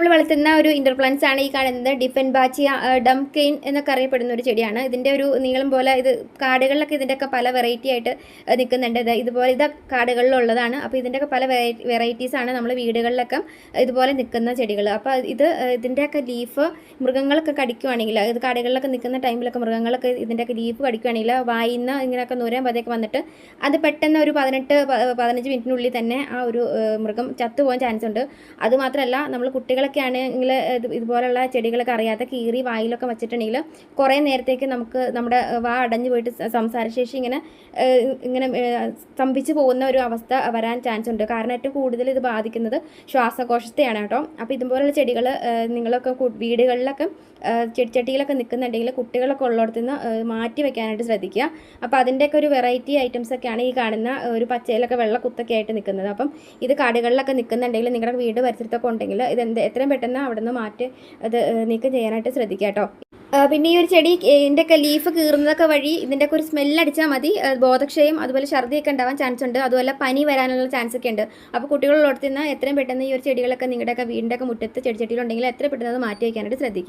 നമ്മൾ വളർത്തുന്ന ഒരു ഇന്റർ പ്ലാന്റ്സ് ആണ് ഈ കാണുന്നത്. ഡിഫൻ ബാച്ചി ഡം കെയിൻ എന്നൊക്കെ അറിയപ്പെടുന്ന ഒരു ചെടിയാണ്. ഇതിന്റെ ഒരു നീളം പോലെ ഇത് കാടുകളിലൊക്കെ ഇതിന്റെയൊക്കെ പല വെറൈറ്റി ആയിട്ട് നിൽക്കുന്നുണ്ട്. ഇത് ഇതുപോലെ ഇത് കാടുകളിലുള്ളതാണ്. അപ്പോൾ ഇതിന്റെയൊക്കെ പല വെറൈറ്റീസ് ആണ് നമ്മൾ വീടുകളിലൊക്കെ ഇതുപോലെ നിൽക്കുന്ന ചെടികൾ അപ്പോൾ ഇത് ഇതിന്റെയൊക്കെ ലീഫ് മൃഗങ്ങളൊക്കെ കടിക്കുവാണെങ്കിൽ ഇത് കാടുകളിലൊക്കെ നിൽക്കുന്ന ടൈമിലൊക്കെ മൃഗങ്ങളൊക്കെ ഇതിന്റെയൊക്കെ ലീഫ് കടിക്കുവാണെങ്കിൽ വായിന്ന് ഇങ്ങനെയൊക്കെ നൂരാൻ പതിയൊക്കെ വന്നിട്ട് അത് പെട്ടെന്ന് ഒരു പതിനെട്ട് പതിനഞ്ച് മിനിറ്റിനുള്ളിൽ തന്നെ ആ ഒരു മൃഗം ചത്തുപോകാൻ ചാൻസ് ഉണ്ട്. അതുമാത്രമല്ല നമ്മൾ കുട്ടികളൊക്കെ ആണെങ്കിൽ ഇത് ഇതുപോലുള്ള ചെടികളൊക്കെ അറിയാത്ത കീറി വായിലൊക്കെ വെച്ചിട്ടുണ്ടെങ്കിൽ കുറേ നേരത്തേക്ക് നമുക്ക് നമ്മുടെ വാ അടഞ്ഞു പോയിട്ട് സംസാരശേഷി ഇങ്ങനെ ഇങ്ങനെ സ്തംഭിച്ചു പോകുന്ന ഒരു അവസ്ഥ വരാൻ ചാൻസ് ഉണ്ട്. കാരണം ഏറ്റവും കൂടുതൽ ഇത് ബാധിക്കുന്നത് ശ്വാസകോശത്തെയാണ് കേട്ടോ. അപ്പോൾ ഇതുപോലുള്ള ചെടികൾ നിങ്ങളൊക്കെ വീടുകളിലൊക്കെ ചെടിച്ചട്ടിയിലൊക്കെ നിൽക്കുന്നുണ്ടെങ്കിൽ കുട്ടികളൊക്കെ ഉള്ളിടത്ത് നിന്ന് മാറ്റി വെക്കാനായിട്ട് ശ്രദ്ധിക്കുക. അപ്പോൾ അതിന്റെയൊക്കെ ഒരു വെറൈറ്റി ഐറ്റംസ് ഒക്കെയാണ് ഈ കാണുന്ന ഒരു പച്ചയിലൊക്കെ വെള്ള കുത്തൊക്കെ ആയിട്ട് നിൽക്കുന്നത്. അപ്പം ഇത് കാടുകളിലൊക്കെ നിൽക്കുന്നുണ്ടെങ്കിൽ നിങ്ങളുടെ വീട് പരിസരത്തൊക്കെ ഉണ്ടെങ്കിൽ ഇത് എന്ത് എത്രയും പെട്ടെന്ന് അവിടെ നിന്ന് മാറ്റി അത് നീക്കം ചെയ്യാനായിട്ട് ശ്രദ്ധിക്കുക കേട്ടോ. പിന്നെ ഈ ഒരു ചെടി ഇതിന്റെയൊക്കെ ലീഫ് കീറുന്നതൊക്കെ വഴി ഇതിന്റെയൊക്കെ ഒരു സ്മെല്ലടിച്ചാൽ മതി. ബോധക്ഷയം അതുപോലെ ഛർദിയൊക്കെ ഉണ്ടാവാൻ ചാൻസ് ഉണ്ട്. അതുപോലെ പനി വരാനുള്ള ചാൻസ് ഒക്കെ ഉണ്ട്. അപ്പോൾ കുട്ടികളുള്ളടത്ത് നിന്ന് എത്രയും പെട്ടെന്ന് ഈ ഒരു ചെടികളൊക്കെ നിങ്ങളുടെയൊക്കെ വീടിന്റെയൊക്കെ മുറ്റത്ത് ചെടിച്ചട്ടിയിലുണ്ടെങ്കിൽ എത്രയും പെട്ടെന്ന് അത് മാറ്റി വയ്ക്കാനായിട്ട് ശ്രദ്ധിക്കുക.